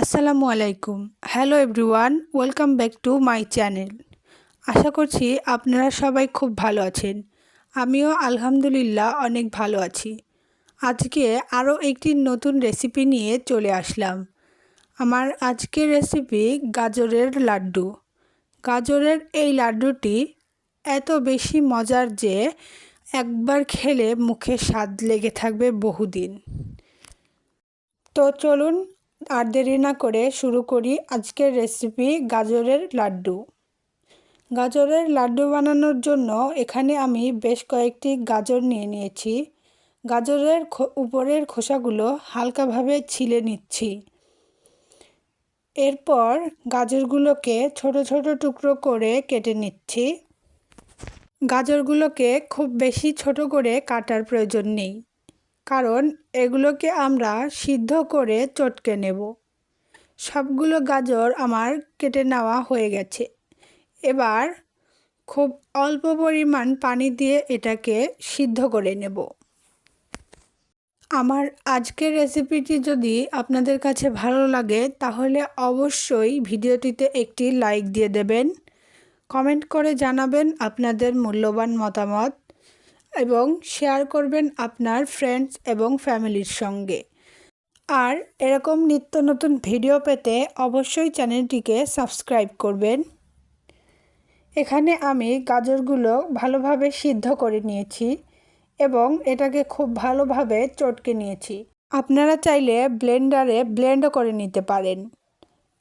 আসসালামু আলাইকুম। Hello everyone welcome back to my channel আশা করছি আপনারা সবাই খুব ভালো আছেন। আমিও আলহামদুলিল্লাহ অনেক ভালো আছি। আজকে আরও একটি নতুন রেসিপি নিয়ে চলে আসলাম। আমার আজকের রেসিপি গাজরের লাড্ডু। গাজরের এই লাড্ডুটি এত বেশি মজার যে একবার খেলে মুখে স্বাদ লেগে থাকবে বহুদিন। তো চলুন আর দেরি না করে শুরু করি আজকের রেসিপি গাজরের লাড্ডু। গাজরের লাড্ডু বানানোর জন্য এখানে আমি বেশ কয়েকটি গাজর নিয়ে নিয়েছি। গাজরের উপরের খোসাগুলো হালকাভাবে ছিলে নিচ্ছি। এরপর গাজরগুলোকে ছোট ছোট টুকরো করে কেটে নিচ্ছি। গাজরগুলোকে খুব বেশি ছোট করে কাটার প্রয়োজন নেই। কারণ এগুলোকে আমরা সিদ্ধ করে চটকে নেব। সবগুলো গাজর আমার কেটে নেওয়া হয়ে গেছে। এবার খুব অল্প পরিমাণ পানি দিয়ে এটাকে সিদ্ধ করে নেব। আমার আজকের রেসিপিটি যদি আপনাদের কাছে ভালো লাগে, তাহলে অবশ্যই ভিডিওটিতে একটি লাইক দিয়ে দেবেন। কমেন্ট করে জানাবেন আপনাদের মূল্যবান মতামত। এবং শেয়ার করবেন আপনার ফ্রেন্ডস এবং ফ্যামিলির সঙ্গে। আর এরকম নিত্য নতুন ভিডিও পেতে অবশ্যই চ্যানেলটিকে সাবস্ক্রাইব করবেন। এখানে আমি গাজরগুলো ভালোভাবে সিদ্ধ করে নিয়েছি এবং এটাকে খুব ভালোভাবে চটকে নিয়েছি। আপনারা চাইলে ব্লেন্ডারে ব্লেন্ডও করে নিতে পারেন।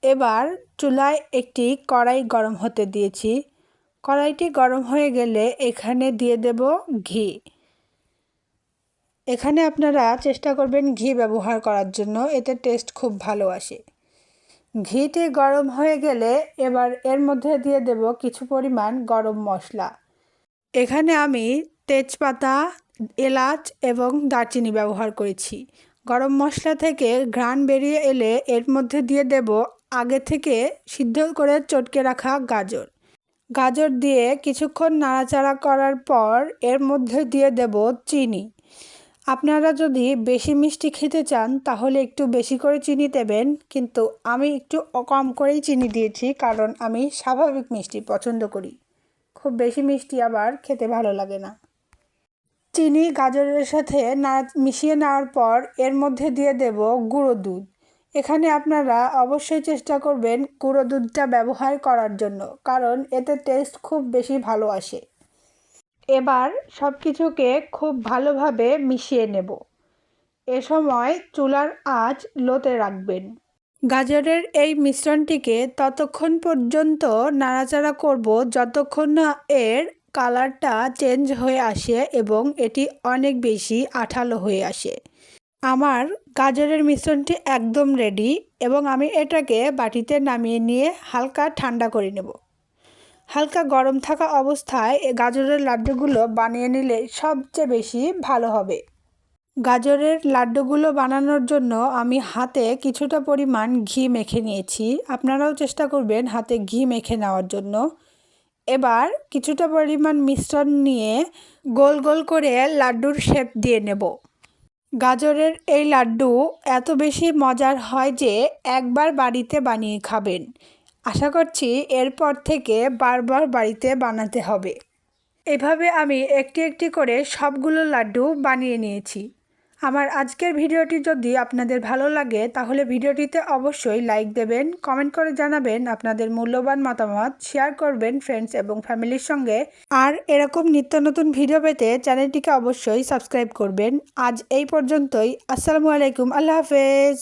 এবার চুলায় একটি কড়াই গরম হতে দিয়েছি। কড়াইটি গরম হয়ে গেলে এখানে দিয়ে দেব ঘি। এখানে আপনারা চেষ্টা করবেন ঘি ব্যবহার করার জন্য, এতে টেস্ট খুব ভালো আসে। ঘিটি গরম হয়ে গেলে এবার এর মধ্যে দিয়ে দেব কিছু পরিমাণ গরম মশলা। এখানে আমি তেজপাতা, এলাচ এবং দারচিনি ব্যবহার করেছি। গরম মশলা থেকে ঘ্রাণ বেরিয়ে এলে এর মধ্যে দিয়ে দেব আগে থেকে সিদ্ধ করে চটকে রাখা গাজর। গাজর দিয়ে কিছুক্ষণ নাড়াচাড়া করার পর এর মধ্যে দিয়ে দেব চিনি। আপনারা যদি বেশি মিষ্টি খেতে চান, তাহলে একটু বেশি করে চিনি দেবেন, কিন্তু আমি একটু কম করেই চিনি দিয়েছি, কারণ আমি স্বাভাবিক মিষ্টি পছন্দ করি। খুব বেশি মিষ্টি আবার খেতে ভালো লাগে না। চিনি গাজরের সাথে না মিশিয়ে নেওয়ার পর এর মধ্যে দিয়ে দেব গুঁড়ো দুধ। এখানে আপনারা অবশ্যই চেষ্টা করবেন গুঁড়ো দুধটা ব্যবহার করার জন্য, কারণ এতে টেস্ট খুব বেশি ভালো আসে। এবার সব কিছুকে খুব ভালোভাবে মিশিয়ে নেব। এ সময় চুলার আঁচ লোতে রাখবেন। গাজরের এই মিশ্রণটিকে ততক্ষণ পর্যন্ত নাড়াচাড়া করব যতক্ষণ না এর কালারটা চেঞ্জ হয়ে আসে এবং এটি অনেক বেশি আঠালো হয়ে আসে। আমার গাজরের মিশ্রণটি একদম রেডি এবং আমি এটাকে বাটিতে নামিয়ে নিয়ে হালকা ঠান্ডা করে নেব। হালকা গরম থাকা অবস্থায় গাজরের লাড্ডুগুলো বানিয়ে নিলে সবচেয়ে বেশি ভালো হবে। গাজরের লাড্ডুগুলো বানানোর জন্য আমি হাতে কিছুটা পরিমাণ ঘি মেখে নিয়েছি। আপনারাও চেষ্টা করবেন হাতে ঘি মেখে নেওয়ার জন্য। এবার কিছুটা পরিমাণ মিশ্রণ নিয়ে গোল গোল করে লাড্ডুর শেপ দিয়ে নেব। গাজরের এই লাড্ডু এত বেশি মজার হয় যে একবার বাড়িতে বানিয়ে খাবেন। আশা করছি এরপর থেকে বারবার বাড়িতে বানাতে হবে। এভাবে আমি একটি একটি করে সবগুলো লাড্ডু বানিয়ে নিয়েছি। আমার আজকের ভিডিওটি যদি আপনাদের ভালো লাগে, তাহলে ভিডিওটিতে অবশ্যই লাইক দেবেন, কমেন্ট করে জানাবেন আপনাদের মূল্যবান মতামত, শেয়ার করবেন ফ্রেন্ডস এবং ফ্যামিলির সঙ্গে। আর এরকম নিত্য নতুন ভিডিও পেতে চ্যানেলটিকে অবশ্যই সাবস্ক্রাইব করবেন। আজ এই পর্যন্তই, আসসালামু আলাইকুম, আল্লাহ হাফেজ।